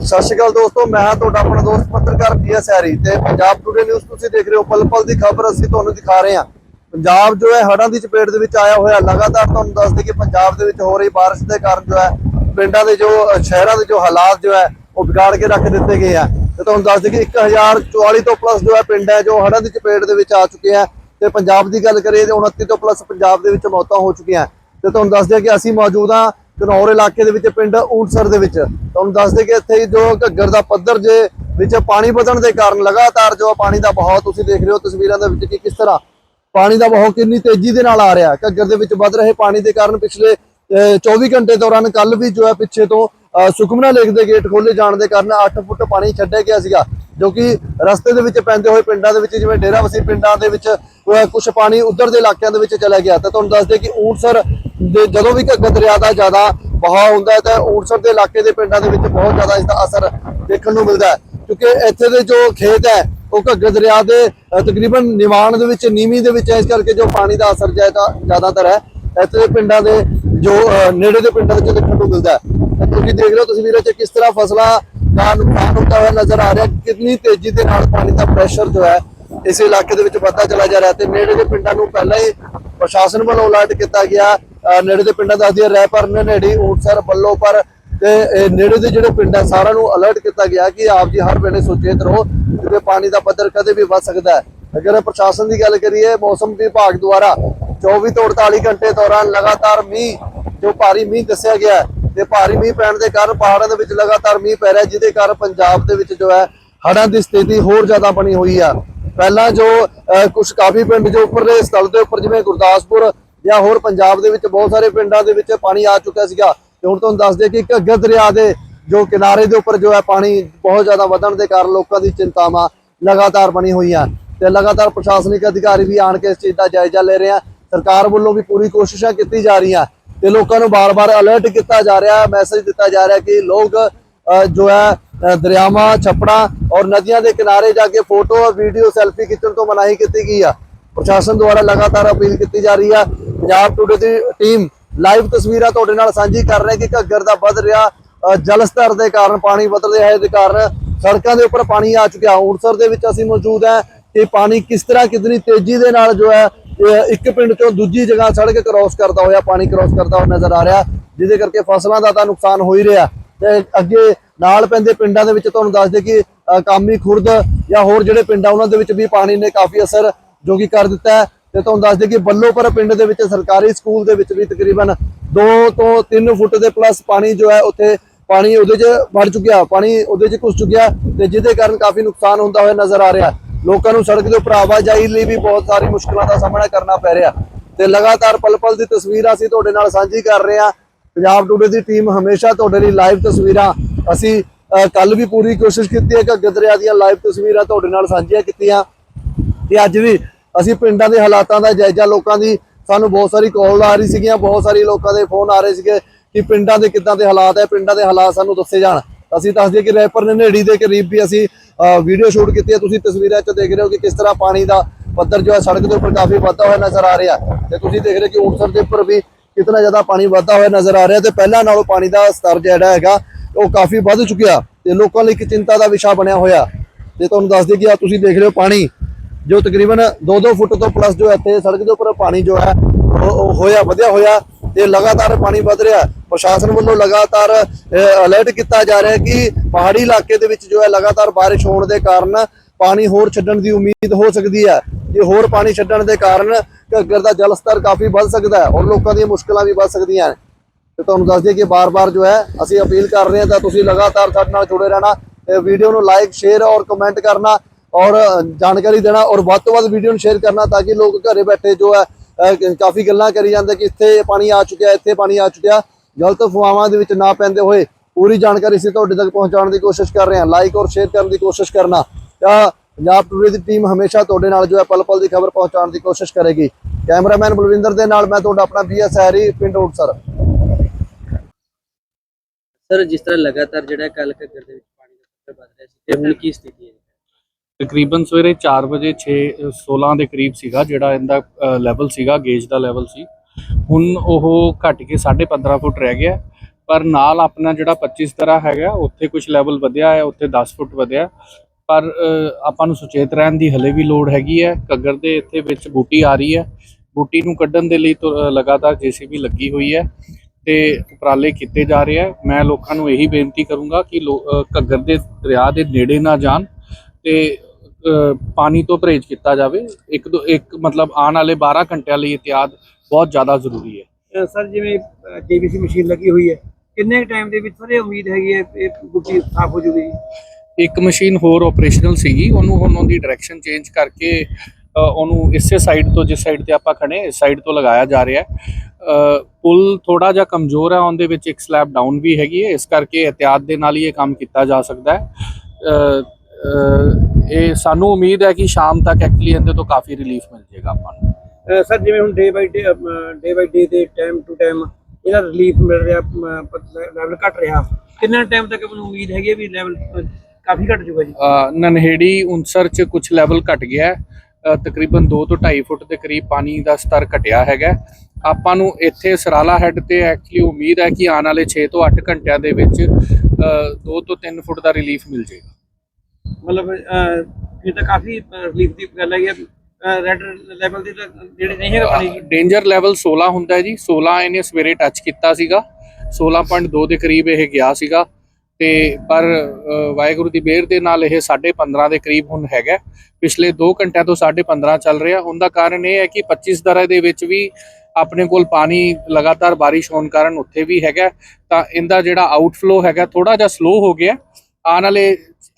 ਸਤਿ ਸ਼੍ਰੀ ਅਕਾਲ ਦੋਸਤੋ, ਮੈਂ ਹਾਂ ਤੁਹਾਡਾ ਆਪਣਾ ਦੋਸਤ ਪੱਤਰਕਾਰ ਪੀਐਸ ਹੈਰੀ ਤੇ ਪੰਜਾਬ ਟੁਡੇ ਨਿਊਜ਼ ਤੁਸੀਂ ਦੇਖ ਰਹੇ ਹੋ ਪਲ ਪਲ ਦੀ ਖਬਰ, ਅਸੀਂ ਤੁਹਾਨੂੰ ਦਿਖਾ ਰਹੇ ਹਾਂ। ਪੰਜਾਬ ਜੋ ਹੈ ਹੜ੍ਹਾਂ ਦੀ ਚਪੇਟ ਦੇ ਵਿੱਚ ਆਇਆ ਹੋਇਆ। ਲਗਾਤਾਰ ਤੁਹਾਨੂੰ ਦੱਸ ਦਈਏ ਕਿ ਪੰਜਾਬ ਦੇ ਵਿੱਚ ਹੋ ਰਹੀ ਬਾਰਿਸ਼ ਦੇ ਕਾਰਨ ਜੋ ਹੈ, ਪਿੰਡਾਂ ਦੇ ਜੋ ਸ਼ਹਿਰਾਂ ਦੇ ਜੋ ਹਾਲਾਤ ਜੋ ਹੈ, ਉਹ ਵਿਗਾੜ ਕੇ ਰੱਖ ਦਿੱਤੇ ਗਏ ਆ। ਤੇ ਤੁਹਾਨੂੰ ਦੱਸ ਦਈਏ ਕਿ 1044 ਤੋਂ ਪਲੱਸ ਜੋ ਹੈ ਪਿੰਡ ਹੈ, ਜੋ ਹੜ੍ਹਾਂ ਦੀ ਚਪੇਟ ਦੇ ਵਿੱਚ ਆ ਚੁੱਕੇ ਆ। ਤੇ ਪੰਜਾਬ ਦੀ ਗੱਲ ਕਰੀਏ ਤੇ 29 ਤੋਂ ਪਲੱਸ ਪੰਜਾਬ ਦੇ ਵਿੱਚ ਮੌਤਾਂ ਹੋ ਚੁੱਕੀਆਂ। ਤੇ ਤੁਹਾਨੂੰ ਦੱਸ ਦਿਆਂ ਕਿ ਅਸੀਂ ਮੌਜੂਦ ਹਾਂ ਘਨੌਰ ਇਲਾਕੇ ਦੇ ਵਿੱਚ ਪਿੰਡ ਊਂਟਸਰ ਦੇ ਵਿੱਚ। ਤੁਹਾਨੂੰ ਦੱਸਦੇ ਕਿ ਇੱਥੇ ਜੋ ਘੱਗਰ ਦਾ ਪੱਧਰ ਜੇ ਵਿੱਚ ਪਾਣੀ ਵਧਣ ਦੇ ਕਾਰਨ ਲਗਾਤਾਰ ਜੋ ਪਾਣੀ ਦਾ ਬਹਾਅ ਤੁਸੀਂ ਦੇਖ ਰਹੇ ਹੋ ਤਸਵੀਰਾਂ ਦੇ ਵਿੱਚ ਕਿ ਕਿਸ ਤਰ੍ਹਾਂ ਪਾਣੀ ਦਾ ਬਹਾਅ ਕਿੰਨੀ ਤੇਜ਼ੀ ਦੇ ਨਾਲ ਆ ਰਿਹਾ। ਘੱਗਰ ਦੇ ਵਿੱਚ ਵੱਧ ਰਹੇ ਪਾਣੀ ਦੇ ਕਾਰਨ ਪਿਛਲੇ ਅਹ, 24 ਘੰਟੇ ਦੌਰਾਨ ਕੱਲ ਵੀ ਜੋ ਹੈ ਪਿੱਛੇ ਤੋਂ ਸੁਖਮਨਾ ਲੇਕ ਦੇ ਗੇਟ ਖੋਲੇ ਜਾਣ ਦੇ ਕਾਰਨ 8 ਫੁੱਟ ਪਾਣੀ ਛੱਡਿਆ ਗਿਆ ਸੀਗਾ, ਜੋ ਕਿ ਰਸਤੇ ਦੇ ਵਿੱਚ ਪੈਂਦੇ ਹੋਏ ਪਿੰਡਾਂ ਦੇ ਵਿੱਚ, ਜਿਵੇਂ ਡੇਰਾ ਵਸੀ ਪਿੰਡਾਂ ਦੇ ਵਿੱਚ ਕੁਝ ਪਾਣੀ ਉਧਰ ਦੇ ਇਲਾਕਿਆਂ ਦੇ ਵਿੱਚ ਚਲਾ ਗਿਆ। ਤਾਂ ਤੁਹਾਨੂੰ ਦੱਸ ਦੇ ਕਿ ਊਂਟਸਰ ਦੇ ਜਦੋਂ ਵੀ ਘੱਗਰ ਦਰਿਆ ਦਾ ਜ਼ਿਆਦਾ ਵਹਾਅ ਹੁੰਦਾ ਹੈ, ਤਾਂ ਊਂਟਸਰ ਦੇ ਇਲਾਕੇ ਦੇ ਪਿੰਡਾਂ ਦੇ ਵਿੱਚ ਬਹੁਤ ਜ਼ਿਆਦਾ ਇਸ ਦਾ ਅਸਰ ਦੇਖਣ ਨੂੰ ਮਿਲਦਾ ਹੈ। ਕਿਉਂਕਿ ਇੱਥੇ ਦੇ ਜੋ ਖੇਤ ਹੈ, ਉਹ ਘੱਗਰ ਦਰਿਆ ਦੇ ਤਕਰੀਬਨ ਨਿਵਾਣ ਦੇ ਵਿੱਚ, ਨੀਵੀਂ ਦੇ ਵਿੱਚ ਇਸ ਕਰਕੇ ਜੋ ਪਾਣੀ ਦਾ ਅਸਰ ਜ਼ਿਆਦਾ ਜ਼ਿਆਦਾਤਰ ਹੈ, ਇੱਥੇ ਦੇ ਪਿੰਡਾਂ ਦੇ ਜੋ ਨੇੜੇ ਦੇ ਪਿੰਡਾਂ ਵਿੱਚ ਦੇਖਣ ਨੂੰ ਮਿਲਦਾ ਹੈ। ਤੁਸੀਂ ਦੇਖ ਰਹੇ ਹੋ ਤਸਵੀਰਾਂ 'ਚ ਕਿਸ ਤਰ੍ਹਾਂ ਫਸਲਾਂ ਦਾ ਨੁਕਸਾਨ ਹੁੰਦਾ ਹੋਇਆ ਨਜ਼ਰ ਆ ਰਿਹਾ, ਕਿੰਨੀ ਤੇਜ਼ੀ ਦੇ ਨਾਲ ਪਾਣੀ ਦਾ ਪ੍ਰੈਸ਼ਰ ਜੋ ਹੈ ਇਸ ਇਲਾਕੇ ਦੇ ਵਿੱਚ ਵੱਧਦਾ ਚਲਾ ਜਾ ਰਿਹਾ ਤੇ ਨੇੜੇ ਦੇ ਪਿੰਡਾਂ ਨੂੰ ਪਹਿਲਾਂ ਹੀ ਪ੍ਰਸ਼ਾਸਨ ਵੱਲੋਂ ਅਲਰਟ ਕੀਤਾ ਗਿਆ। ਨੇੜੇ ਦੇ ਪਿੰਡਾਂ ਦੱਸਦੀ ਹੈ ਰੈਪਰ ਨੇੜੀ ਊਂਟਸਰ ਬੱਲੋਪਰ ਤੇ ਨੇੜੇ ਦੇ ਜਿਹੜੇ ਪਿੰਡ ਹੈ ਸਾਰਿਆਂ ਨੂੰ ਅਲਰਟ ਕੀਤਾ ਗਿਆ ਕਿ ਆਪ ਜੀ ਹਰ ਵੇਲੇ ਸੁਚੇਤ ਰਹੋ, ਕਿਉਂਕਿ ਪਾਣੀ ਦਾ ਪੱਧਰ ਕਦੇ ਵੀ ਵੱਧ ਸਕਦਾ ਹੈ। ਅਗਰ ਪ੍ਰਸ਼ਾਸਨ ਦੀ ਗੱਲ ਕਰੀਏ, ਮੌਸਮ ਵਿਭਾਗ ਦੁਆਰਾ 24 ਤੋਂ 48 ਘੰਟੇ ਦੌਰਾਨ ਲਗਾਤਾਰ ਮੀਂਹ, ਜੋ ਭਾਰੀ ਮੀਂਹ ਦੱਸਿਆ ਗਿਆ ਤੇ ਭਾਰੀ ਮੀਂਹ ਪੈਣ ਦੇ ਕਾਰਨ ਪਹਾੜਾਂ ਦੇ ਵਿੱਚ ਲਗਾਤਾਰ ਮੀਂਹ ਪੈ ਰਿਹਾ, ਜਿਹਦੇ ਕਾਰਨ ਪੰਜਾਬ ਦੇ ਵਿੱਚ ਜੋ ਹੈ ਹੜ੍ਹਾਂ ਦੀ ਸਥਿਤੀ ਹੋਰ ਜ਼ਿਆਦਾ ਬਣੀ ਹੋਈ ਆ। ਪਹਿਲਾਂ ਜੋ ਕੁਝ ਕਾਫੀ ਪਿੰਡ ਜੋ ਉੱਪਰਲੇ ਸਥਲ ਦੇ ਉੱਪਰ, ਜਿਵੇਂ ਗੁਰਦਾਸਪੁਰ ਜਾਂ ਹੋਰ ਪੰਜਾਬ ਦੇ ਵਿੱਚ ਬਹੁਤ ਸਾਰੇ ਪਿੰਡਾਂ ਦੇ ਵਿੱਚ ਪਾਣੀ ਆ ਚੁੱਕਿਆ ਸੀਗਾ। ਤੇ ਹੁਣ ਤੁਹਾਨੂੰ ਦੱਸ ਦੇ ਕਿ ਘੱਗਰ ਦਰਿਆ ਦੇ ਜੋ ਕਿਨਾਰੇ ਦੇ ਉੱਪਰ ਜੋ ਹੈ ਪਾਣੀ ਬਹੁਤ ਜ਼ਿਆਦਾ ਵਧਣ ਦੇ ਕਾਰਨ ਲੋਕਾਂ ਦੀ ਚਿੰਤਾਵਾਂ ਲਗਾਤਾਰ ਬਣੀ ਹੋਈਆਂ ਤੇ ਲਗਾਤਾਰ ਪ੍ਰਸ਼ਾਸਨਿਕ ਅਧਿਕਾਰੀ ਵੀ ਆਣ ਕੇ ਇਸ ਚੀਜ਼ ਦਾ ਜਾਇਜ਼ਾ ਲੈ ਰਹੇ ਆ। ਸਰਕਾਰ ਵੱਲੋਂ ਵੀ ਪੂਰੀ ਕੋਸ਼ਿਸ਼ਾਂ ਕੀਤੀ ਜਾ ਰਹੀਆਂ। ਤੇ ਲੋਕਾਂ ਨੂੰ ਬਾਰ-ਬਾਰ ਅਲਰਟ ਕੀਤਾ ਜਾ ਰਿਹਾ ਮੈਸੇਜ ਦਿੱਤਾ ਜਾ ਰਿਹਾ ਕਿ ਲੋਕ ਜੋ ਹੈ ਦਰਿਆਵਾਂ ਛੱਪੜਾਂ ਔਰ ਨਦੀਆਂ ਦੇ ਕਿਨਾਰੇ ਜਾ ਕੇ ਫੋਟੋ ਵੀਡੀਓ ਸੈਲਫੀ ਖਿੱਚਣ ਤੋਂ ਮਨਾਹੀ ਕੀਤੀ ਗਈ ਆ। ਪ੍ਰਸ਼ਾਸਨ ਦੁਆਰਾ ਲਗਾਤਾਰ ਅਪੀਲ ਕੀਤੀ ਜਾ ਰਹੀ ਆ। ਪੰਜਾਬ ਟੂਡੇ ਦੀ ਟੀਮ ਲਾਈਵ ਤਸਵੀਰਾਂ ਤੁਹਾਡੇ ਨਾਲ ਸਾਂਝੀ ਕਰ ਰਹੇ ਕਿ ਘੱਗਰ ਦਾ ਵੱਧ ਰਿਹਾ ਅ, ਜਲ ਸਤਰ ਦੇ ਕਾਰਨ ਪਾਣੀ ਵੱਧ ਰਿਹਾ ਹੈ ਦੇ ਕਾਰਨ। ਸੜਕਾਂ ਦੇ ਉੱਪਰ ਪਾਣੀ ਆ ਚੁੱਕਿਆ। ਊਂਟਸਰ ਦੇ ਵਿੱਚ ਅਸੀਂ ਮੌਜੂਦ ਹੈ ਕਿ ਪਾਣੀ ਕਿਸ ਤਰ੍ਹਾਂ ਕਿਤਨੀ ਤੇਜ਼ੀ ਦੇ ਨਾਲ ਜੋ ਹੈ ਇੱਕ ਪਿੰਡ ਚੋਂ ਦੂਜੀ ਜਗ੍ਹਾ ਸੜਕ ਕ੍ਰਾਸ ਕਰਦਾ ਹੋਇਆ, ਪਾਣੀ ਕ੍ਰਾਸ ਕਰਦਾ ਹੋਇਆ ਨਜ਼ਰ ਆ ਰਿਹਾ, ਜਿਹਦੇ ਕਰਕੇ ਫਸਲਾਂ ਦਾ ਤਾਂ ਨੁਕਸਾਨ ਹੋ ਹੀ ਰਿਹਾ। ਤੇ ਅੱਗੇ ਨਾਲ ਪੈਂਦੇ ਪਿੰਡਾਂ ਦੇ ਵਿੱਚ ਤੁਹਾਨੂੰ ਦੱਸ ਦੇ ਕਿ ਕਾਮੀ ਖੁਰਦ ਜਾਂ ਹੋਰ ਜਿਹੜੇ ਪਿੰਡ ਆ, ਉਹਨਾਂ ਦੇ ਵਿੱਚ ਵੀ ਪਾਣੀ ਨੇ ਕਾਫੀ ਅਸਰ ਜੋ ਕਿ ਕਰ ਦਿੱਤਾ ਹੈ। ਤੇ ਤੁਹਾਨੂੰ ਦੱਸ ਦੇ ਕਿ ਬੱਲੋਪਰ ਪਿੰਡ ਦੇ ਵਿੱਚ ਸਰਕਾਰੀ ਸਕੂਲ ਦੇ ਵਿੱਚ ਵੀ ਤਕਰੀਬਨ 2 ਤੋਂ 3 ਫੁੱਟ ਦੇ ਪਲੱਸ ਪਾਣੀ ਜੋ ਹੈ, ਉੱਥੇ ਪਾਣੀ ਉਹਦੇ 'ਚ ਵੜ ਚੁੱਕਿਆ, ਪਾਣੀ ਉਹਦੇ 'ਚ ਘੁਸ ਚੁੱਕਿਆ ਤੇ ਜਿਹਦੇ ਕਾਰਨ ਕਾਫੀ ਨੁਕਸਾਨ ਹੁੰਦਾ ਹੋਇਆ ਨਜ਼ਰ ਆ ਰਿਹਾ। ਲੋਕਾਂ ਨੂੰ ਸੜਕ ਦੇ ਉੱਪਰ ਆਵਾਜਾਈ ਲਈ ਵੀ ਬਹੁਤ ਸਾਰੀ ਮੁਸ਼ਕਲਾਂ ਦਾ ਸਾਹਮਣਾ ਕਰਨਾ ਪੈ ਰਿਹਾ। ਤੇ ਲਗਾਤਾਰ ਪਲ-ਪਲ ਦੀ ਤਸਵੀਰਾਂ ਅਸੀਂ ਤੁਹਾਡੇ ਨਾਲ ਸਾਂਝੀ ਕਰ ਰਹੇ ਹਾਂ। ਪੰਜਾਬ ਟੂਡੇ ਦੀ ਟੀਮ ਹਮੇਸ਼ਾ ਤੁਹਾਡੇ ਲਈ ਲਾਈਵ ਤਸਵੀਰਾਂ। ਅਸੀਂ ਕੱਲ ਵੀ ਪੂਰੀ ਕੋਸ਼ਿਸ਼ ਕੀਤੀ ਹੈ ਕਿ ਗਦਰਿਆ ਦੀਆਂ ਲਾਈਵ ਤਸਵੀਰਾਂ ਤੁਹਾਡੇ ਨਾਲ ਸਾਂਝੀਆਂ ਕੀਤੀਆਂ। ਤੇ ਅੱਜ ਵੀ ਅਸੀਂ ਪਿੰਡਾਂ ਦੇ ਹਾਲਾਤਾਂ ਦਾ ਜਾਇਜ਼ਾ, ਲੋਕਾਂ ਦੀ ਸਾਨੂੰ ਬਹੁਤ ਸਾਰੀ ਕਾਲ ਆ ਰਹੀ ਸੀਗੀਆਂ, ਬਹੁਤ ਸਾਰੇ ਲੋਕਾਂ ਦੇ ਫੋਨ ਆ ਰਹੇ ਸੀਗੇ ਕਿ ਪਿੰਡਾਂ ਦੇ ਕਿੱਦਾਂ ਦੇ ਹਾਲਾਤ ਹੈ, ਪਿੰਡਾਂ ਦੇ ਹਾਲਾਤ ਸਾਨੂੰ ਦੱਸੇ ਜਾਣ। ਅਸੀਂ ਦੱਸਦੇ ਕਿ ਰੈਪਰ ਨੇ ਨੇੜੀ ਦੇ ਕਰੀਬ ਵੀ ਅਸੀਂ ਵੀਡੀਓ ਸ਼ੂਟ ਕੀਤੀ ਹੈ। ਤੁਸੀਂ ਤਸਵੀਰਾਂ 'ਚ ਦੇਖ ਰਹੇ ਹੋ ਕਿ ਕਿਸ ਤਰ੍ਹਾਂ ਪਾਣੀ ਦਾ ਪੱਧਰ ਜੋ ਹੈ ਸੜਕ ਦੇ ਉੱਪਰ ਕਾਫੀ ਵੱਧਦਾ ਹੋਇਆ ਨਜ਼ਰ ਆ ਰਿਹਾ ਤੇ ਤੁਸੀਂ ਦੇਖ ਰਹੇ ਕਿ ਊਂਟਸਰ ਦੇ ਉੱਪਰ ਵੀ ਕਿਤਨਾ ਜ਼ਿਆਦਾ ਪਾਣੀ ਵੱਧਦਾ ਹੋਇਆ ਨਜ਼ਰ ਆ ਰਿਹਾ ਤੇ ਪਹਿਲਾਂ ਨਾਲੋਂ ਪਾਣੀ ਦਾ ਸਤਰ ਜਿਹੜਾ ਹੈਗਾ, ਉਹ ਕਾਫੀ ਵੱਧ ਚੁੱਕਿਆ ਤੇ ਲੋਕਾਂ ਲਈ ਇੱਕ ਚਿੰਤਾ ਦਾ ਵਿਸ਼ਾ ਬਣਿਆ ਹੋਇਆ ਤੇ ਤੁਹਾਨੂੰ ਦੱਸ ਦਈਏ ਕਿ ਆ ਤੁਸੀਂ ਦੇਖ ਰਹੇ ਹੋ ਪਾਣੀ, ਜੋ ਤਕਰੀਬਨ 2-2 ਫੁੱਟ ਤੋਂ ਪਲੱਸ ਜੋ ਇੱਥੇ ਸੜਕ ਦੇ ਉੱਪਰ ਪਾਣੀ ਜੋ ਹੈ ਉਹ- ਹੋਇਆ, ਵਧਿਆ ਹੋਇਆ। ਤੇ ਲਗਾਤਾਰ ਪਾਣੀ ਵਧ ਰਿਹਾ। ਪ੍ਰਸ਼ਾਸਨ ਵੱਲੋਂ ਲਗਾਤਾਰ ਅਲਰਟ ਕੀਤਾ ਜਾ ਰਿਹਾ ਕਿ ਪਹਾੜੀ ਇਲਾਕੇ ਦੇ ਵਿੱਚ ਜੋ ਹੈ ਲਗਾਤਾਰ ਬਾਰਿਸ਼ ਹੋਣ ਦੇ ਕਾਰਨ ਪਾਣੀ ਹੋਰ ਛੱਡਣ ਦੀ ਉਮੀਦ ਹੋ ਸਕਦੀ ਹੈ। ਜੇ ਹੋਰ ਪਾਣੀ ਛੱਡਣ ਦੇ ਕਾਰਨ ਘੱਗਰ ਦਾ ਜਲ ਸਤਰ ਕਾਫੀ ਵੱਧ ਸਕਦਾ ਹੈ ਔਰ ਲੋਕਾਂ ਦੀਆਂ ਮੁਸ਼ਕਲਾਂ ਵੀ ਵੱਧ ਸਕਦੀਆਂ ਨੇ ਤੇ ਤੁਹਾਨੂੰ ਦੱਸ ਦਈਏ ਕਿ ਬਾਰ-ਬਾਰ ਜੋ ਹੈ ਅਸੀਂ ਅਪੀਲ ਕਰ ਰਹੇ ਹਾਂ ਤਾਂ ਤੁਸੀਂ ਲਗਾਤਾਰ ਸਾਡੇ ਨਾਲ ਜੁੜੇ ਰਹਿਣਾ ਵੀਡੀਓ ਨੂੰ ਲਾਈਕ ਸ਼ੇਅਰ ਔਰ ਕਮੈਂਟ ਕਰਨਾ ਔਰ ਜਾਣਕਾਰੀ ਦੇਣਾ ਔਰ ਵੱਧ ਤੋਂ ਵੱਧ ਵੀਡੀਓ ਨੂੰ ਸ਼ੇਅਰ ਕਰਨਾ ਤਾਂ ਕਿ ਲੋਕ ਘਰੇ ਬੈਠੇ ਜੋ ਹੈ ਕਾਫੀ ਗੱਲਾਂ ਕਰੀ ਜਾਂਦੇ ਕਿ ਇੱਥੇ ਪਾਣੀ ਆ ਚੁੱਕਿਆ, ਇੱਥੇ ਪਾਣੀ ਆ ਚੁੱਕਿਆ। ਗਲਤ ਅਫਵਾਹਾਂ ਦੇ ਵਿੱਚ ਨਾ ਪੈਂਦੇ ਹੋਏ ਪੂਰੀ ਜਾਣਕਾਰੀ ਅਸੀਂ ਤੁਹਾਡੇ ਤੱਕ ਪਹੁੰਚਾਉਣ ਦੀ ਕੋਸ਼ਿਸ਼ ਕਰ ਰਹੇ ਹਾਂ। ਲਾਈਕ ਔਰ ਸ਼ੇਅਰ ਕਰਨ ਦੀ ਕੋਸ਼ਿਸ਼ ਕਰਨਾ। ਤਾਂ ਪੰਜਾਬ ਟੂਡੇ ਦੀ ਟੀਮ ਹਮੇਸ਼ਾ ਤੁਹਾਡੇ ਨਾਲ ਜੋ ਹੈ ਪਲ ਪਲ ਦੀ ਖਬਰ ਪਹੁੰਚਾਉਣ ਦੀ ਕੋਸ਼ਿਸ਼ ਕਰੇਗੀ। ਕੈਮਰਾਮੈਨ ਬਲਵਿੰਦਰ ਦੇ ਨਾਲ ਮੈਂ ਤੁਹਾਡਾ ਆਪਣਾ ਬੀਐਸ ਹੈਰੀ ਪਿੰਡ ਰੋਡ ਸਰ ਜਿਸ ਤਰ੍ਹਾਂ ਲਗਾਤਾਰ ਜਿਹੜਾ ਕੱਲ ਘੱਗਰ ਦੇ ਵਿੱਚ ਪਾਣੀ ਦਾ ਸਤਰ ਵੱਧ ਰਿਹਾ ਸੀ, ਤੇ ਹੁਣ ਕੀ ਸਥਿਤੀ ਹੈ? ਤਕਰੀਬਨ ਸਵੇਰੇ 4 ਵਜੇ 6 16 ਦੇ ਕਰੀਬ ਸੀਗਾ ਜਿਹੜਾ ਇਹਦਾ ਲੈਵਲ ਸੀਗਾ ਗੇਜ ਦਾ ਲੈਵਲ ਸੀ। ਹੁਣ ਉਹ ਘਟ ਕੇ 15.5 ਫੁੱਟ ਰਹਿ ਗਿਆ। ਪਰ ਨਾਲ ਆਪਣਾ ਜਿਹੜਾ 25 ਤਰ੍ਹਾਂ ਹੈਗਾ ਉੱਥੇ ਕੁਝ ਲੈਵਲ ਵਧਿਆ ਹੈ ਉੱਥੇ 10 ਫੁੱਟ ਵਧਿਆ। ਪਰ ਆਪਾਂ ਨੂੰ ਸੁਚੇਤ ਰਹਿਣ ਦੀ ਹਲੇ ਵੀ ਲੋੜ ਹੈਗੀ ਹੈ। ਘੱਗਰ ਦੇ ਇੱਥੇ ਵਿੱਚ ਬੂਟੀ ਆ ਰਹੀ ਹੈ। ਬੂਟੀ ਨੂੰ ਕੱਢਣ ਦੇ ਲਈ ਤੋਂ, ਅ, ਲਗਾਤਾਰ ਜੀਸੀਬੀ ਲੱਗੀ ਹੋਈ ਹੈ ਤੇ ਉਪਰਾਲੇ ਕੀਤੇ ਜਾ ਰਹੇ ਆ ਮੈਂ ਲੋਕਾਂ ਨੂੰ ਇਹੀ ਬੇਨਤੀ ਕਰੂੰਗਾ ਕਿ ਲੋ- ਘੱਗਰ ਦੇ ਦਰਿਆ ਦੇ ਨੇੜੇ ਨਾ ਜਾਣ ਤੇ ਪਾਣੀ ਤੋਂ ਪਰਹੇਜ਼ ਕੀਤਾ ਜਾਵੇ ਇੱਕ ਦੋ ਇੱਕ ਮਤਲਬ ਆਉਣ ਵਾਲੇ 12 ਘੰਟਿਆਂ ਲਈ ਇhtiyat ਬਹੁਤ ਜ਼ਿਆਦਾ ਜ਼ਰੂਰੀ ਹੈ। ਸਰ ਜਿਵੇਂ ਜੀਬੀਸੀ ਮਸ਼ੀਨ ਲੱਗੀ ਹੋਈ ਹੈ ਕਿੰਨੇ ਟਾਈਮ ਦੇ ਵਿੱਚ ਸਰ ਇਹ ਉਮੀਦ ਹੈਗੀ ਹੈ ਇਹ ਗੁੱਟੀ ਸਾਫ਼ ਹੋ ਜੂਗੀ? ਇੱਕ ਮਸ਼ੀਨ ਹੋਰ ਆਪਰੇਸ਼ਨਲ ਸੀਗੀ ਉਹਨੂੰ ਹੁਣ ਉਹਦੀ ਡਾਇਰੈਕਸ਼ਨ ਚੇਂਜ ਕਰਕੇ ਉਹਨੂੰ ਇਸੇ ਸਾਈਡ ਤੋਂ ਜਿਸ ਸਾਈਡ ਤੇ ਆਪਾਂ ਖੜੇ ਇਸ ਸਾਈਡ ਤੋਂ ਲਗਾਇਆ ਜਾ ਰਿਹਾ ਹੈ। ਪੁਲ ਥੋੜਾ ਜਿਹਾ ਕਮਜ਼ੋਰ ਹੈ ਉਹਦੇ ਵਿੱਚ ਇੱਕ ਸਲੈਬ ਡਾਊਨ ਵੀ ਹੈਗੀ ਹੈ ਇਸ ਕਰਕੇ ਇhtiyat ਦੇ ਨਾਲ ਹੀ ਇਹ ਕੰਮ ਕੀਤਾ ਜਾ ਸਕਦਾ ਹੈ। ਇਹ ਸਾਨੂੰ ਉਮੀਦ ਹੈ ਕਿ ਸ਼ਾਮ ਤੱਕ ਐਕਚੁਅਲੀ ਇਹਦੇ ਤੋਂ ਕਾਫੀ ਰਿਲੀਫ ਮਿਲ ਜਾਏਗਾ ਆਪਾਂ ਨੂੰ। ਸਰ ਜਿਵੇਂ ਹੁਣ ਡੇ by day day by day ਤੇ ਟਾਈਮ ਟੂ ਟਾਈਮ ਇਹਦਾ ਰਿਲੀਫ ਮਿਲ ਰਿਹਾ ਲੈਵਲ ਘਟ ਰਿਹਾ। ਕਿੰਨਾ ਟਾਈਮ ਤੱਕ ਮੈਨੂੰ ਉਮੀਦ ਹੈਗੀ ਵੀ ਲੈਵਲ ਕਾਫੀ ਘਟ ਜੂਗਾ ਜੀ? ਨਨਹੇੜੀ ਉਨਸਰ ਚ ਕੁਝ ਲੈਵਲ ਘਟ ਗਿਆ ਤਕਰੀਬਨ 2 ਤੋਂ 2.5 ਫੁੱਟ ਦੇ ਕਰੀਬ ਪਾਣੀ ਦਾ ਸਤਰ ਘਟਿਆ ਹੈਗਾ ਆਪਾਂ ਨੂੰ ਇੱਥੇ ਸਰਾਲਾ ਹੈੱਡ ਤੇ ਐਕਚੁਅਲੀ ਉਮੀਦ ਹੈ ਕਿ ਆਉਣ ਵਾਲੇ 6 ਤੋਂ 8 ਘੰਟਿਆਂ ਦੇ ਵਿੱਚ 2 ਤੋਂ 3 ਫੁੱਟ ਦਾ ਰਿਲੀਫ ਮਿਲ ਜਾਏਗਾ। ਮਤਲਬ ਇਹ ਤਾਂ ਕਾਫੀ ਰਿਲੀਫ ਦੀ ਗੱਲ ਹੈਗੀ ਹੈ ਰੈਡ ਲੈਵਲ ਦੀ ਤਾਂ ਜਿਹੜੇ ਨਹੀਂ ਹੈਗਾ ਪਾਣੀ ਡੇਂਜਰ ਲੈਵਲ 16 ਹੁੰਦਾ ਹੈ ਜੀ। 16 ਇਹਨੇ ਸਵੇਰੇ ਟੱਚ ਕੀਤਾ ਸੀਗਾ। 16.2 ਦੇ ਕਰੀਬ ਇਹ ਗਿਆ ਸੀਗਾ। ਤੇ ਪਰ ਵਾਹਿਗੁਰੂ ਦੀ ਮਿਹਰ ਦੇ ਨਾਲ ਇਹ 15.5 ਦੇ ਕਰੀਬ ਹੁਣ ਹੈਗਾ ਪਿਛਲੇ 2 ਘੰਟਿਆਂ ਤੋਂ 15.5 ਚੱਲ ਰਿਹਾ। ਉਹਦਾ ਕਾਰਨ ਇਹ ਹੈ ਕਿ 25 ਦਰਾ ਦੇ ਵਿੱਚ ਵੀ ਆਪਣੇ ਕੋਲ ਪਾਣੀ ਲਗਾਤਾਰ ਬਾਰਿਸ਼ ਹੋਣ ਕਾਰਨ ਉੱਥੇ ਵੀ ਹੈਗਾ ਤਾਂ ਇਹਦਾ ਜਿਹੜਾ ਆਊਟਫਲੋ ਹੈਗਾ ਥੋੜਾ ਜਿਹਾ ਸਲੋ ਹੋ ਗਿਆ ਆਉਣ ਵਾਲੇ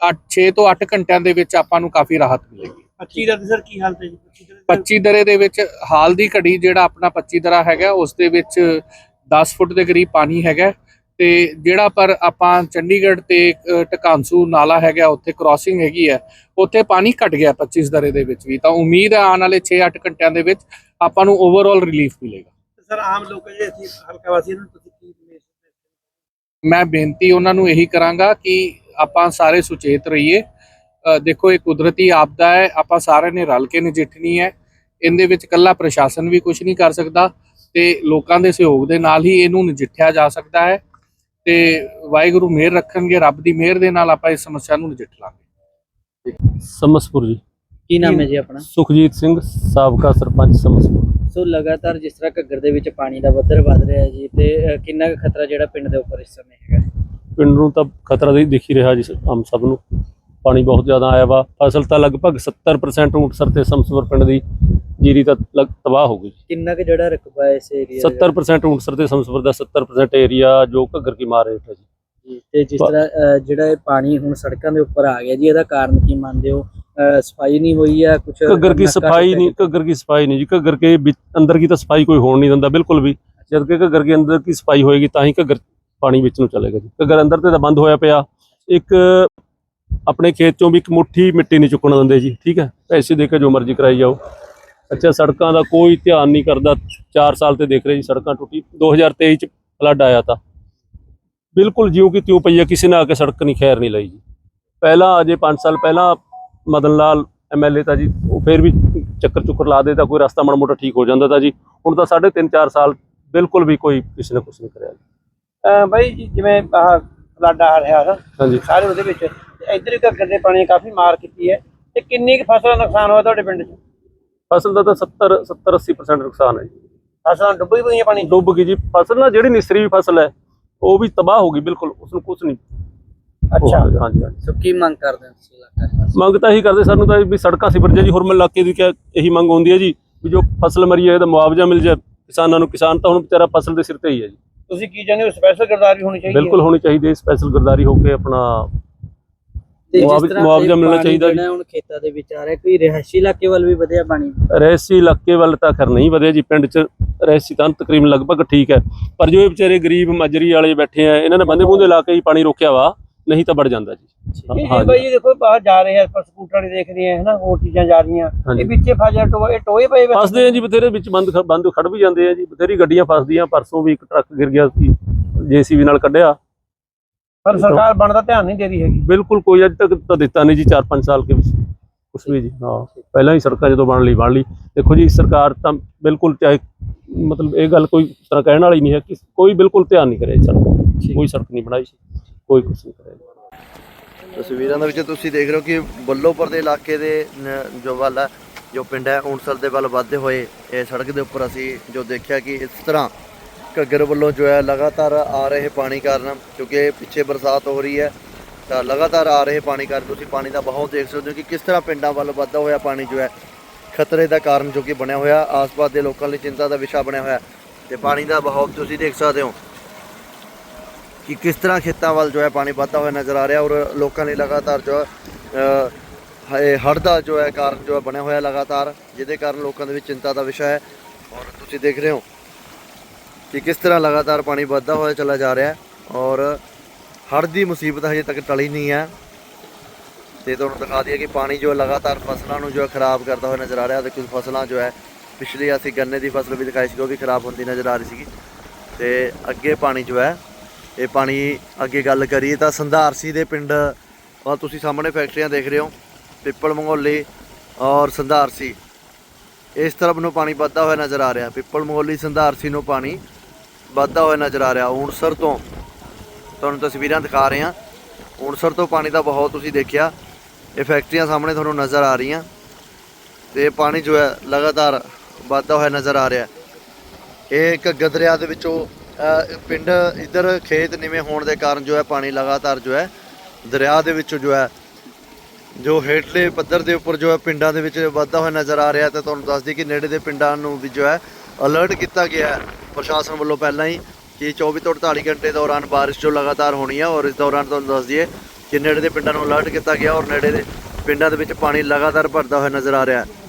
6 ਤੋਂ 8 ਘੰਟਿਆਂ ਦੇ ਵਿੱਚ ਆਪਾਂ ਨੂੰ ਕਾਫੀ ਰਾਹਤ ਮਿਲੇਗੀ। 25 ਦਾ ਸਰ ਕੀ ਹਾਲਤ ਹੈ ਜੀ? 25 ਦਾ 25 ਦਰੇ ਦੇ ਵਿੱਚ ਹਾਲ ਦੀ ਘੜੀ ਜਿਹੜਾ ਆਪਣਾ 25 ਦਰਾ ਹੈਗਾ ਉਸ ਦੇ ਵਿੱਚ 10 ਫੁੱਟ ਦੇ ਕਰੀਬ ਪਾਣੀ ਹੈਗਾ। ਤੇ ਜਿਹੜਾ ਪਰ ਆਪਾਂ ਚੰਡੀਗੜ੍ਹ ਤੇ ਟਕਾਂਸੂ ਨਾਲਾ ਹੈਗਾ ਉੱਥੇ ਕ੍ਰਾਸਿੰਗ ਹੈਗੀ ਹੈ ਉੱਥੇ ਪਾਣੀ ਘਟ ਗਿਆ 25 ਦਰੇ ਦੇ ਵਿੱਚ ਵੀ। ਤਾਂ ਉਮੀਦ ਹੈ ਆਉਣ ਵਾਲੇ 6-8 ਘੰਟਿਆਂ ਦੇ ਵਿੱਚ ਆਪਾਂ ਨੂੰ ਓਵਰਆਲ ਰਿਲੀਫ ਮਿਲੇਗਾ। ਸਰ ਆਮ ਲੋਕ ਜਿਹੜੇ ਅਸੀਂ ਹਲਕਾ ਵਾਸੀ ਇਹਨਾਂ ਨੂੰ ਤੁਸੀਂ ਕੀ ਮੈਂ ਬੇਨਤੀ ਉਹਨਾਂ ਨੂੰ ਇਹੀ ਕਰਾਂਗਾ ਕਿ ਆਪਾਂ ਸਾਰੇ ਸੁਚੇਤ ਰਹੀਏ। ਦੇਖੋ ਇਹ ਕੁਦਰਤੀ ਆਪਦਾ ਹੈ। ਆਪਾਂ ਸਾਰਿਆਂ ਨੇ ਰਲ ਕੇ ਨਜਿੱਠਣੀ ਹੈ। ਇਹਦੇ ਵਿੱਚ ਕੱਲਾ ਪ੍ਰਸ਼ਾਸਨ ਵੀ ਕੁਝ ਨਹੀਂ ਕਰ ਸਕਦਾ ਤੇ ਲੋਕਾਂ ਦੇ ਸਹਿਯੋਗ ਦੇ ਨਾਲ ਹੀ ਇਹਨੂੰ ਨਜਿੱਠਿਆ ਜਾ ਸਕਦਾ ਹੈ। ਤੇ ਵਾਹਿਗੁਰੂ ਮਿਹਰ ਰੱਖਣਗੇ ਰੱਬ ਦੀ ਮਿਹਰ ਦੇ ਨਾਲ ਆਪਾਂ ਇਸ ਸਮੱਸਿਆ ਨੂੰ ਨਜਿੱਠ ਲਾਂਗੇ। ਸਮਸਪੁਰ ਜੀ। ਕੀ ਨਾਮ ਹੈ ਜੀ ਆਪਣਾ? ਸੁਖਜੀਤ ਸਿੰਘ ਸਾਬਕਾ ਸਰਪੰਚ ਸਮਸਪੁਰ। ਸੋ ਲਗਾਤਾਰ ਜਿਸ ਤਰ੍ਹਾਂ ਘੱਗਰ ਦੇ ਵਿੱਚ ਪਾਣੀ ਦਾ ਪੱਧਰ ਵੱਧ ਰਿਹਾ ਹੈ ਜੀ ਤੇ ਕਿੰਨਾ ਕੁ ਖਤਰਾ ਜਿਹੜਾ ਪਿੰਡ ਦੇ ਉੱਪਰ ਇਸ ਸਮੇਂ ਹੈਗਾ ਪਿੰਡ ਨੂੰ ਤਾਂ ਖਤਰਾ ਦੇ ਦਿਖ ਹੀ ਰਿਹਾ ਜੀ ਆਮ ਸਭ ਨੂੰ। ਪਾਣੀ ਬਹੁਤ ਜ਼ਿਆਦਾ ਆਇਆ ਵਾ। ਫਸਲ ਤਾਂ ਲਗਭਗ 70% ਊਂਟਸਰ ਤੇ ਸਮਸਪੁਰ ਪਿੰਡ ਦੀ ਜੀਰੀ ਤਾਂ ਲਗ ਤਬਾਹ ਹੋ ਗਈ। ਕਿੰਨਾ ਕੁ ਜਿਹੜਾ ਰਕਬਾ ਇਸ ਏਰੀਆ 70% ਊਂਟਸਰ ਤੇ ਸਮਸਪੁਰ ਦਾ 70% ਏਰੀਆ ਜੋ ਘੱਗਰ ਕੀ ਮਾਰ ਹੈ ਜੀ। ਤੇ ਜਿਸ ਤਰ੍ਹਾਂ ਜਿਹੜਾ ਇਹ ਪਾਣੀ ਹੁਣ ਸੜਕਾਂ ਦੇ ਉੱਪਰ ਆ ਗਿਆ ਜੀ ਇਹਦਾ ਕਾਰਨ ਕੀ ਮੰਨਦੇ ਹੋ? ਸਫ਼ਾਈ ਨਹੀਂ ਹੋਈ ਹੈ ਕੁਝ ਘੱਗਰ ਕੀ ਸਫ਼ਾਈ ਨਹੀਂ ਘੱਗਰ ਕੀ ਸਫ਼ਾਈ ਨਹੀਂ ਜੀ। ਘੱਗਰ ਕੇ ਅੰਦਰ ਕੀ ਤਾਂ ਸਫ਼ਾਈ ਕੋਈ ਹੋਣ ਨਹੀਂ ਦਿੰਦਾ ਬਿਲਕੁਲ ਵੀ। ਜਦ ਕਿ ਘੱਗਰ ਕੇ ਅੰਦਰ ਕੀ ਸਫ਼ਾਈ ਹੋਏਗੀ ਤਾਂ ਹੀ ਘੱਗਰ ਪਾਣੀ ਵਿੱਚ ਨੂੰ ਚਲੇਗਾ ਜੀ। ਘੱਗਰ ਅੰਦਰ ਤੇ ਤਾਂ ਬੰਦ ਹੋਇਆ ਪਿਆ। ਇੱਕ ਆਪਣੇ ਖੇਤ ਚੋਂ ਵੀ ਇੱਕ ਮੁੱਠੀ ਮਿੱਟੀ ਨਹੀਂ ਚੁੱਕਣ ਦਿੰਦੇ ਜੀ, ਠੀਕ ਹੈ? ਪੈਸੇ ਦੇ ਕੇ ਜੋ ਮਰਜ਼ੀ ਕਰਾਈ ਜਾਓ। ਅੱਛਾ, ਸੜਕਾਂ ਦਾ ਕੋਈ ਧਿਆਨ ਨਹੀਂ ਕਰਦਾ। 4 ਸਾਲ ਤੇ ਦੇਖ ਰਹੇ ਜੀ, ਸੜਕਾਂ ਟੁੱਟੀ। 2023 ਚ ਫਲੱਡ ਆਇਆ ਤਾਂ। ਬਿਲਕੁਲ ਜਿਉਂ ਕਿ ਤਿਉਂ ਪਈ ਹੈ, ਕਿਸੇ ਨੇ ਆ ਕੇ ਸੜਕ ਨਹੀਂ, ਖੈਰ ਨਹੀਂ ਲਈ ਜੀ। ਪਹਿਲਾਂ, ਅਜੇ 5 ਸਾਲ ਪਹਿਲਾਂ ਮਦਨ ਲਾਲ ਐਮਐਲਏ ਤਾਂ ਜੀ, ਉਹ ਫਿਰ ਵੀ ਚੱਕਰ ਚੁੱਕਰ ਲਾ ਦੇ ਤਾਂ ਕੋਈ ਰਸਤਾ ਮਾੜਾ ਮੋਟਾ ਠੀਕ ਹੋ ਜਾਂਦਾ ਤਾਂ ਜੀ। ਹੁਣ ਤਾਂ ਸਾਢੇ ਤਿੰਨ 4 ਸਾਲ ਬਿਲਕੁਲ ਵੀ ਕੋਈ ਕਿਸੇ ਨੇ ਕੁਝ ਨਹੀਂ ਕਰਿਆ ਜੀ। ਬਾਈ ਜੀ ਜਿਵੇਂ ਆਹ ਫਲੱਡ ਆ ਰਿਹਾ ਹੈ ਹਾਂਜੀ। ਸਾਰੇ ਉਹਦੇ ਵਿੱਚ। ਤੇ ਇੱਧਰ ਵੀ ਘੱਗਰ ਦੇ ਪਾਣੀ ਨੇ ਕਾਫੀ ਮਾਰ ਕੀਤੀ ਹੈ। ਤੇ ਕਿੰਨੀ ਕੁ ਫਸਲ ਦਾ ਨੁਕਸਾਨ ਹੋਇਆ ਤੁਹਾਡੇ ਪਿੰਡ 'ਚ? ਫਸਲ ਦਾ ਤਾਂ 70 70 80% ਨੁਕਸਾਨ ਹੈ ਜੀ। ਫਸਲਾਂ ਡੁੱਬੀ ਪਈਆਂ ਪਾਣੀ 'ਚ? ਡੁੱਬ ਗਈ ਜੀ। ਫਸਲ ਨਾਲ ਜਿਹੜੀ ਨਿਸਰੀ ਵੀ ਫਸਲ ਹੈ ਉਹ ਵੀ ਤਬਾਹ ਹੋ ਗਈ ਬਿਲਕੁਲ ਉਸ ਨੂੰ ਕੁਝ ਨਹੀਂ। ਅੱਛਾ। ਹਾਂਜੀ ਹਾਂਜੀ। ਸੋ ਕੀ ਮੰਗ ਕਰਦੇ ਹੋ ਤੁਸੀਂ ਇਲਾਕਾ ਨਿਵਾਸੀ? ਮੰਗ ਤਾਂ ਇਹੀ ਕਰਦੇ ਸਾਨੂੰ ਤਾਂ ਵੀ ਸੜਕਾਂ ਸਿਵਰ ਜੀ। ਹੁਰਮਲ ਇਲਾਕੇ ਦੀ ਕਿਆ ਇਹੀ ਮੰਗ ਹੁੰਦੀ ਹੈ ਜੀ ਵੀ ਜੋ ਫਸਲ ਮਰੀ ਹੈ ਇਹਦਾ ਮੁਆਵਜ਼ਾ ਮਿਲ ਜਾਏ। ਕਿਸਾਨਾਂ ਨੂੰ ਕਿਸਾਨ ਤਾਂ ਹੁਣ ਵਿਚਾਰਾ ਫਸਲ ਦੇ ਸਿਰ ਤੇ ਹੀ ਹੈ ਜੀ। ਤੁਸੀਂ ਕੀ ਚਾਹੁੰਦੇ ਹੋ ਸਪੈਸ਼ਲ ਗਰਦਾਰੀ ਹੋਣੀ ਚਾਹੀਦੀ ਹੈ? ਬਿਲਕੁਲ ਹੋਣੀ ਚਾਹੀਦੀ ਹੈ ਸਪੈਸ਼ਲ ਗਰਦਾਰੀ ਹੋ ਕੇ ਆਪਣਾ ਮੁਆਵਜ਼ਾ- ਮਿਲਣਾ ਚਾਹੀਦਾ ਜੀ। ਹੁਣ ਖੇਤਾਂ ਦੇ ਵਿੱਚ ਆ ਰਿਹਾ ਕੋਈ ਰਿਹਾਇਸ਼ੀ ਇਲਾਕੇ ਵੱਲ ਵੀ ਵਧਿਆ ਪਾਣੀ? ਰੈਸੀ ਇਲਾਕੇ ਵੱਲ ਤਾਂ ਖਰ ਨਹੀਂ ਵਧਿਆ ਜੀ ਪਿੰਡ 'ਚ ਰੈਸੀ ਤਾਂ ਤਕਰੀਬਨ ਲਗਭਗ ਠੀਕ ਹੈ। ਪਰ ਜੋ ਇਹ ਵਿਚਾਰੇ ਗਰੀਬ ਮਜਰੀ ਵਾਲੇ ਬੈਠੇ ਆ ਇਹਨਾਂ ਨੇ ਬੰਦੇ ਬੂੰਦੇ ਲਾ ਕੇ ਹੀ ਪਾਣੀ ਰੋਕਿਆ ਵਾ। ਨਹੀਂ ਤਾਂ ਵੜ ਜਾਂਦਾ ਜੀ। ਇਹ ਹਾਂ ਬਾਈ ਜੀ ਦੇਖੋ ਬਾਹਰ ਜਾ ਰਹੇ ਆ ਪਰ ਸਕੂਟਰ ਦੇਖ ਰਹੇ ਆ ਹਨਾ ਹੋਰ ਚੀਜ਼ਾਂ ਜਾ ਰਹੀਆਂ। ਇਹ ਵਿੱਚੇ ਫਾਜਰ ਟੋਏ ਇਹ ਟੋਏ ਪਏ ਫਸਦੇ ਆ ਜੀ ਬਥੇਰੇ ਵਿੱਚ ਬੰਦ ਬੰਦ ਖੜ ਵੀ ਜਾਂਦੇ ਆ ਜੀ ਬਥੇਰੀ ਗੱਡੀਆਂ ਫਸਦੀਆਂ ਪਰਸੋਂ ਵੀ ਇੱਕ ਟਰੱਕ ਗਿਰ ਗਿਆ ਸੀ ਜੀਸੀਬੀ ਨਾਲ ਕੱਢਿਆ। ਪਰ ਸਰਕਾਰ ਬਣਦਾ ਧਿਆਨ ਨਹੀਂ ਦੇ ਰਹੀ ਹੈਗੀ। ਬਿਲਕੁਲ ਕੋਈ ਅੱਜ ਤੱਕ ਤਾਂ ਦਿੱਤਾ ਨਹੀਂ ਜੀ 4-5 ਸਾਲ ਕੇ ਵਿੱਚ ਕੁਛ ਵੀ ਜੀ ਹਾਂ। ਪਹਿਲਾਂ ਹੀ ਸੜਕਾਂ ਜਦੋਂ ਬਣ ਲਈ ਬਣ ਲਈ। ਦੇਖੋ ਜੀ ਸਰਕਾਰ ਤਾਂ ਬਿਲਕੁਲ ਚਾਹੇ ਮਤਲਬ ਇਹ ਗੱਲ ਕੋਈ ਤਰ੍ਹਾਂ ਕਹਿਣ ਵਾਲੀ ਨਹੀਂ ਹੈ ਕਿ ਕੋਈ ਬਿਲਕੁਲ ਧਿਆਨ ਨਹੀਂ ਕਰਿਆ ਸੜਕ। ਕੋਈ ਸੜਕ ਨਹੀਂ ਬਣਾਈ ਕੋਈ ਕੁਛ ਨਹੀਂ। ਕਰਿਆ ਤਸਵੀਰਾਂ ਦੇ ਵਿੱਚ ਤੁਸੀਂ ਦੇਖ ਰਹੇ ਹੋ ਕਿ ਬੱਲੋਪੁਰ ਦੇ ਇਲਾਕੇ ਦੇ ਨ- ਜੋ ਵੱਲ ਹੈ ਜੋ ਪਿੰਡ ਹੈ ਊਂਸਰ ਦੇ ਵੱਲ ਵੱਧਦੇ ਹੋਏ ਇਹ ਸੜਕ ਦੇ ਉੱਪਰ ਅਸੀਂ ਜੋ ਦੇਖਿਆ ਕਿ ਇਸ ਤਰ੍ਹਾਂ ਘੱਗਰ ਵੱਲੋਂ ਜੋ ਹੈ ਲਗਾਤਾਰ ਆ ਰਹੇ ਪਾਣੀ ਕਾਰਨ, ਕਿਉਂਕਿ ਪਿੱਛੇ ਬਰਸਾਤ ਹੋ ਰਹੀ ਹੈ, ਤਾਂ ਲਗਾਤਾਰ ਆ ਰਹੇ ਪਾਣੀ ਕਾਰਨ ਤੁਸੀਂ ਪਾਣੀ ਦਾ ਬਹਾਅ ਦੇਖ ਸਕਦੇ ਹੋ ਕਿ ਕਿਸ ਤਰ੍ਹਾਂ ਪਿੰਡਾਂ ਵੱਲ ਵੱਧਦਾ ਹੋਇਆ ਪਾਣੀ ਜੋ ਹੈ, ਖਤਰੇ ਦਾ ਕਾਰਨ ਜੋ ਕਿ ਬਣਿਆ ਹੋਇਆ, ਆਸ-ਪਾਸ ਦੇ ਲੋਕਾਂ ਲਈ ਚਿੰਤਾ ਦਾ ਵਿਸ਼ਾ ਬਣਿਆ ਹੋਇਆ ਤੇ ਪਾਣੀ ਦਾ ਬਹਾਅ ਤੁਸੀਂ ਦੇਖ ਸਕਦੇ ਹੋ। ਕਿ ਕਿਸ ਤਰ੍ਹਾਂ ਖੇਤਾਂ ਵੱਲ ਜੋ ਹੈ ਪਾਣੀ ਵੱਧਦਾ ਹੋਇਆ ਨਜ਼ਰ ਆ ਰਿਹਾ ਔਰ ਲੋਕਾਂ ਲਈ ਲਗਾਤਾਰ ਜੋ ਹੈ ਹੜ੍ਹ ਦਾ ਜੋ ਹੈ ਕਾਰਨ ਜੋ ਹੈ ਬਣਿਆ ਹੋਇਆ ਲਗਾਤਾਰ, ਜਿਹਦੇ ਕਾਰਨ ਲੋਕਾਂ ਦੇ ਵਿੱਚ ਚਿੰਤਾ ਦਾ ਵਿਸ਼ਾ ਹੈ। ਔਰ ਤੁਸੀਂ ਦੇਖ ਰਹੇ ਹੋ ਕਿ ਕਿਸ ਤਰ੍ਹਾਂ ਲਗਾਤਾਰ ਪਾਣੀ ਵੱਧਦਾ ਹੋਇਆ ਚਲਾ ਜਾ ਰਿਹਾ ਹੈ ਔਰ ਹੜ੍ਹ ਦੀ ਮੁਸੀਬਤ ਹਜੇ ਤੱਕ ਟਲੀ ਨਹੀਂ ਹੈ। ਤੇ ਤੁਹਾਨੂੰ ਦਿਖਾ ਦਈਏ ਕਿ ਪਾਣੀ ਜੋ ਲਗਾਤਾਰ ਫਸਲਾਂ ਨੂੰ ਜੋ ਹੈ ਖਰਾਬ ਕਰਦਾ ਹੋਇਆ ਨਜ਼ਰ ਆ ਰਿਹਾ। ਤੇ ਕੁਝ ਫਸਲਾਂ ਜੋ ਹੈ, ਪਿਛਲੀ ਅਸੀਂ ਗੰਨੇ ਦੀ ਫਸਲ ਵੀ ਦਿਖਾਈ ਸੀ, ਉਹ ਵੀ ਖਰਾਬ ਹੁੰਦੀ ਨਜ਼ਰ ਆ ਰਹੀ ਸੀਗੀ। ਤੇ ਅੱਗੇ ਪਾਣੀ ਜੋ ਹੈ ਇਹ ਪਾਣੀ ਅੱਗੇ ਗੱਲ ਕਰੀਏ ਤਾਂ ਸੰਧਾਰਸੀ ਦੇ ਪਿੰਡ ਆ ਤੁਸੀਂ ਸਾਹਮਣੇ ਫੈਕਟਰੀਆਂ ਦੇਖ ਰਹੇ ਹੋ, ਪਿੱਪਲ ਮੰਗੋਲੀ ਔਰ ਸੰਧਾਰਸੀ। ਇਸ ਤਰਫ ਨੂੰ ਪਾਣੀ ਵੱਧਦਾ ਹੋਇਆ ਨਜ਼ਰ ਆ ਰਿਹਾ, ਪਿੱਪਲ ਮੰਗੋਲੀ ਸੰਧਾਰਸੀ ਨੂੰ ਪਾਣੀ ਵੱਧਦਾ ਹੋਇਆ ਨਜ਼ਰ ਆ ਰਿਹਾ। ਊਂਸਰ ਤੋਂ ਤੁਹਾਨੂੰ ਤਸਵੀਰਾਂ ਦਿਖਾ ਰਹੇ ਹਾਂ। ਊਂਸਰ ਤੋਂ ਪਾਣੀ ਦਾ ਬਹੁਤ ਤੁਸੀਂ ਦੇਖਿਆ, ਇਹ ਫੈਕਟਰੀਆਂ ਸਾਹਮਣੇ ਤੁਹਾਨੂੰ ਨਜ਼ਰ ਆ ਰਹੀਆਂ ਤੇ ਪਾਣੀ ਜੋ ਹੈ ਲਗਾਤਾਰ ਵੱਧਦਾ ਹੋਇਆ ਨਜ਼ਰ ਆ ਰਿਹਾ। ਇਹ ਇੱਕ ਗਦਰਿਆ ਦੇ ਵਿੱਚੋਂ ਪਿੰਡ ਇਧਰ ਖੇਤ ਨਿਵੇਂ ਹੋਣ ਦੇ ਕਾਰਨ ਜੋ ਹੈ ਪਾਣੀ ਲਗਾਤਾਰ ਜੋ ਹੈ ਦਰਿਆ ਦੇ ਵਿੱਚੋਂ ਜੋ ਹੈ, ਜੋ ਹੇਠਲੇ ਪੱਧਰ ਦੇ ਉੱਪਰ ਜੋ ਹੈ ਪਿੰਡਾਂ ਦੇ ਵਿੱਚ ਵੱਧਦਾ ਹੋਇਆ ਨਜ਼ਰ ਆ ਰਿਹਾ ਤੇ ਤੁਹਾਨੂੰ ਦੱਸ ਦਈਏ ਕਿ ਨੇੜੇ ਦੇ ਪਿੰਡਾਂ ਨੂੰ ਵੀ ਜੋ ਹੈ ਅਲਰਟ ਕੀਤਾ ਗਿਆ ਹੈ। ਪ੍ਰਸ਼ਾਸਨ ਵੱਲੋਂ ਪਹਿਲਾਂ ਹੀ ਕਿ 24 ਤੋਂ 48 ਘੰਟੇ ਦੌਰਾਨ ਬਾਰਿਸ਼ ਜੋ ਲਗਾਤਾਰ ਹੋਣੀ ਹੈ ਔਰ ਇਸ ਦੌਰਾਨ ਤੁਹਾਨੂੰ ਦੱਸ ਦਈਏ ਕਿ ਨੇੜੇ ਦੇ ਪਿੰਡਾਂ ਨੂੰ ਅਲਰਟ ਕੀਤਾ ਗਿਆ ਔਰ ਨੇੜੇ ਦੇ ਪਿੰਡਾਂ ਦੇ ਵਿੱਚ ਪਾਣੀ ਲਗਾਤਾਰ ਭਰਦਾ ਹੋਇਆ ਨਜ਼ਰ ਆ ਰਿਹਾ ਹੈ।